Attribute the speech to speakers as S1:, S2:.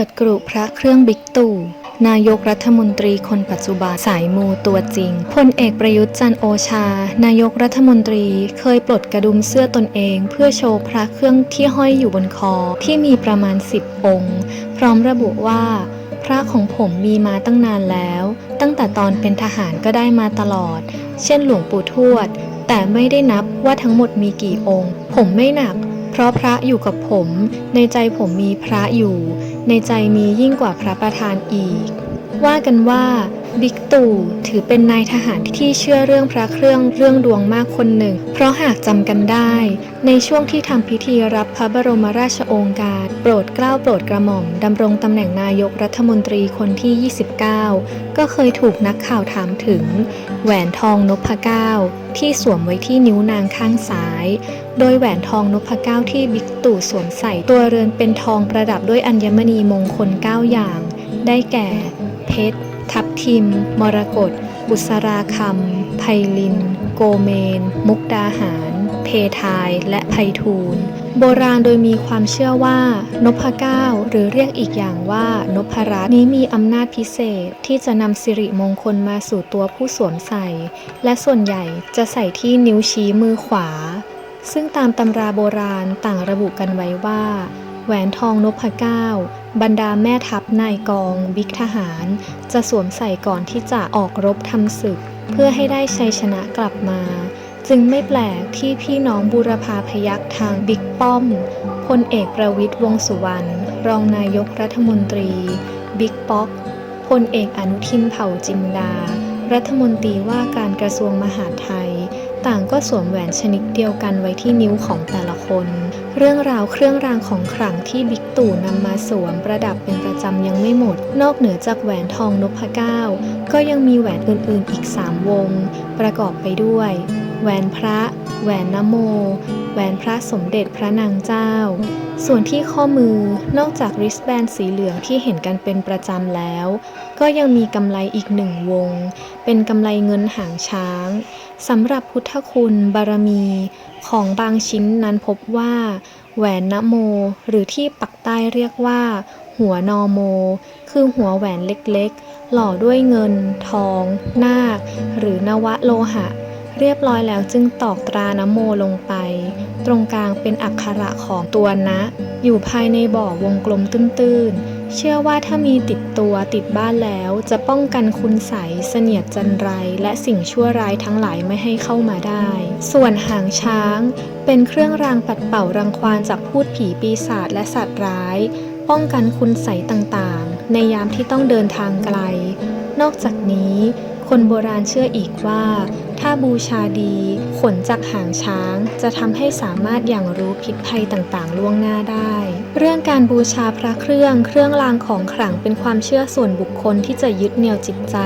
S1: ิดกรุพระเครื่องบิ๊กตู่นายกรัฐมนตรีคนปัจจุบันสายมูตัวจริงพลเอกประยุทธ์จันโอชา นายกรัฐมนตรีเคยปลดกระดุมเสื้อตนเอง เพื่อโชว์พระเครื่องที่ห้อยอยู่บนคอที่มีประมาณ 10 องค์ พร้อมระบุว่า พระของผมมีมาตั้งนานแล้ว ตั้งแต่ตอนเป็นทหารก็ได้มาตลอด เช่นหลวงปู่ทวด แต่ไม่ได้นับว่าทั้งหมดมีกี่องค์ ผมไม่หนัก เพราะพระอยู่กับผม ในใจผมมีพระอยู่ ในใจมียิ่งกว่าพระประธานอีก ว่ากันว่า บิ๊กตู่ถือเป็นนายทหารที่เชื่อเรื่องพระเครื่องเรื่องดวงมากคนหนึ่ง เพราะหากจำกันได้ ในช่วงที่ทำพิธีรับพระบรมราชโองการ โปรดเกล้าโปรดกระหม่อมดำรงตำแหน่งนายกรัฐมนตรีคนที่ 29 ก็เคยถูกนักข่าวถามถึง แหวนทองนพเก้าที่สวมไว้ที่นิ้วนางข้างซ้าย โดยแหวนทองนพเก้าที่บิ๊กตู่สวมใส่ตัวเรือนเป็นทองประดับด้วยอัญมณีมงคล 9 อย่าง ได้แก่ เพชร ทับทิม มรกตบุษราคำไพลิน โกเมน มุกดาหาร เพทาย และไพฑูรย์โบราณโดยมีความเชื่อว่านพเก้าหรือเรียกอีกอย่างว่านพรัตน์นี้มีอำนาจพิเศษที่จะนำสิริมงคลมาสู่ตัวผู้สวมใส่ และส่วนใหญ่จะใส่ที่นิ้วชี้มือขวา ซึ่งตามตำราโบราณต่างระบุกันไว้ว่า แหวนทองนพเก้า บรรดาแม่ทัพนายกองบิ๊กทหาร จะสวมใส่ก่อนที่จะออกรบทำศึก เพื่อให้ได้ชัยชนะกลับมา จึงไม่แปลกที่พี่น้องบูรพาพยักทางบิ๊กป้อมพลเอกประวิตยวงสุวรรณรองนายกรัฐมนตรี บิ๊กป๊อกพลเอกอนุทินเผ่าจินดา รัฐมนตรีว่าการกระทรวงมหาดไทย ต่างก็สวมแหวนชนิดเดียวกันไว้ที่นิ้วของแต่ละคน เรื่องราวเครื่องรางของขลังที่บิ๊กตู่นำมาสวมประดับเป็นประจำยังไม่หมด นอกเหนือจากแหวนทองนพเก้า ก็ยังมีแหวนอื่นๆอีก 3 วง ประกอบไปด้วย แหวนพระ แหวนนโม แหวนพระสมเด็จพระนางเจ้า ส่วนที่ข้อมือนอกจากริสแบนสีเหลืองที่เห็นกันเป็นประจำแล้ว ก็ยังมีกำไลอีกหนึ่งวง เป็นกำไลเงินหางช้างสำหรับพุทธคุณบารมีของบางชิ้นนั้นพบว่า แหวนนโม หรือที่ปักใต้เรียกว่า หัวนอโม คือหัวแหวนเล็กๆ หล่อด้วยเงิน ทอง นาค หรือนวะโลหะ เรียบร้อยแล้วจึงตอกตรานโมลงไป ตรงกลางเป็นอักขระของตัวนะ อยู่ภายในบ่อวงกลมตื้นๆ เชื่อว่าถ้ามีติดตัวติดบ้านแล้วจะป้องกันคุณใสเสนียดจันไร และสิ่งชั่วร้ายทั้งหลายไม่ให้เข้ามาได้ ส่วนหางช้าง เป็นเครื่องรางปัดเป่ารังควานจากพูดผีปีศาจและสัตว์ร้าย ป้องกันคุณใสต่างๆ ในยามที่ต้องเดินทางไกล นอกจากนี้ คนโบราณเชื่ออีกว่า ถ้าบูชาดีขนจากหางช้างจะทำให้สามารถอย่างรู้พิษภัยต่างๆ ล่วงหน้าได้ เรื่องการบูชาพระเครื่องเครื่องรางของขลังเป็นความเชื่อส่วนบุคคลที่จะยึดเหนี่ยวจิตใจ